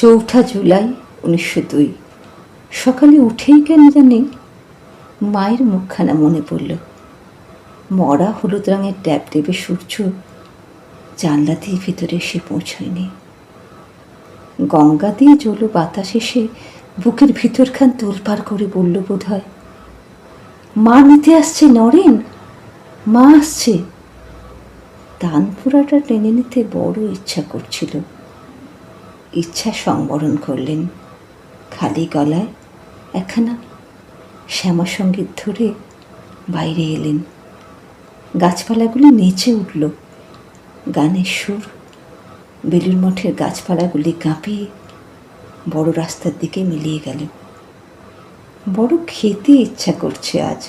চৌঠা জুলাই উনিশশো দুই। সকালে উঠেই কেন জানি মায়ের মুখখানা মনে পড়ল। মরা হলুদ রঙের ট্যাপ দেবে সূর্য, জানলা দিয়ে ভিতরে এসে পৌঁছয়নি। গঙ্গা দিয়ে জলো বাতাস এসে বুকের ভিতরখান তোলপার করে বলল বোধ হয় মা নিতে আসছে নরেন, মা আসছে। তানপুরাটা টেনে নিতে বড় ইচ্ছা করছিল। ইচ্ছা সংবরণ করলেন। খালি গলায় একখানা শ্যামা সংগীত ধরে বাইরে এলেন। গাছপালাগুলি নেচে উঠল। গানের সুর বেলুর মঠের গাছপালাগুলি কাঁপিয়ে বড় রাস্তার দিকে মিলিয়ে গেল। বড় খেতে ইচ্ছা করছে আজ।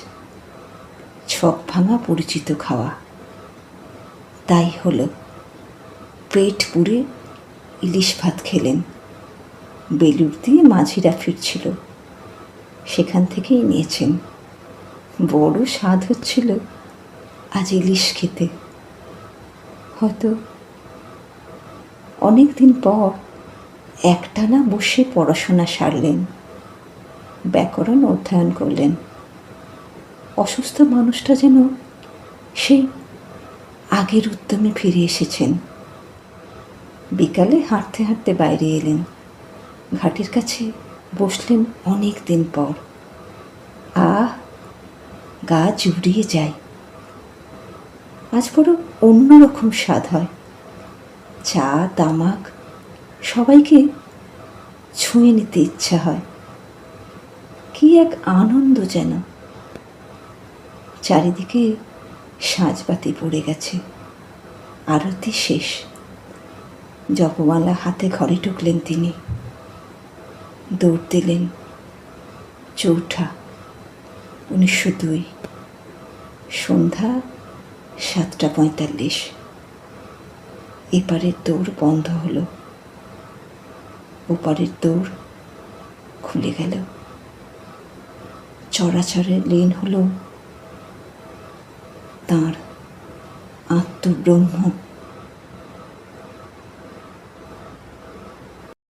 ছক ভাঙা পরিচিত খাওয়া। তাই হলো পেট পুড়ে ইলিশ ভাত খেলেন। বেলুর দিয়ে মাঝিরা ফিরছিল। সেখান থেকেই নিয়েছেন। বড় স্বাদ হচ্ছিল আজ ইলিশ খেতে। হয়তো অনেক দিন পর একটানা বসে পড়াশোনা সারলেন। ব্যাকরণ অধ্যয়ন করলেন। অসুস্থ মানুষটা যেন সেই আগের উদ্যমে ফিরে এসেছেন। বিকালে হাঁটতে হাঁটতে বাইরে এলেন। ঘাটের কাছে বসলেন অনেক দিন পর। আহ, গা জুড়িয়ে যায়। আজ বড় অন্যরকম স্বাদ হয়। চা, তামাক সবাইকে ছুঁয়ে নিতে ইচ্ছা হয়। কি এক আনন্দ যেন। চারিদিকে সাজবাতি পড়ে গেছে। আরতি শেষ। জপমালা হাতে ঘরে ঢুকলেন তিনি। দৌড় দিলেন চৌঠা, উনিশশো দুই, সন্ধ্যা সাতটা পঁয়তাল্লিশ। এপারের দৌড় বন্ধ হলো। ওপারের দৌড় খুলে গেল। চড়াচড়ের লেন হলো তাঁর আত্মব্রহ্ম।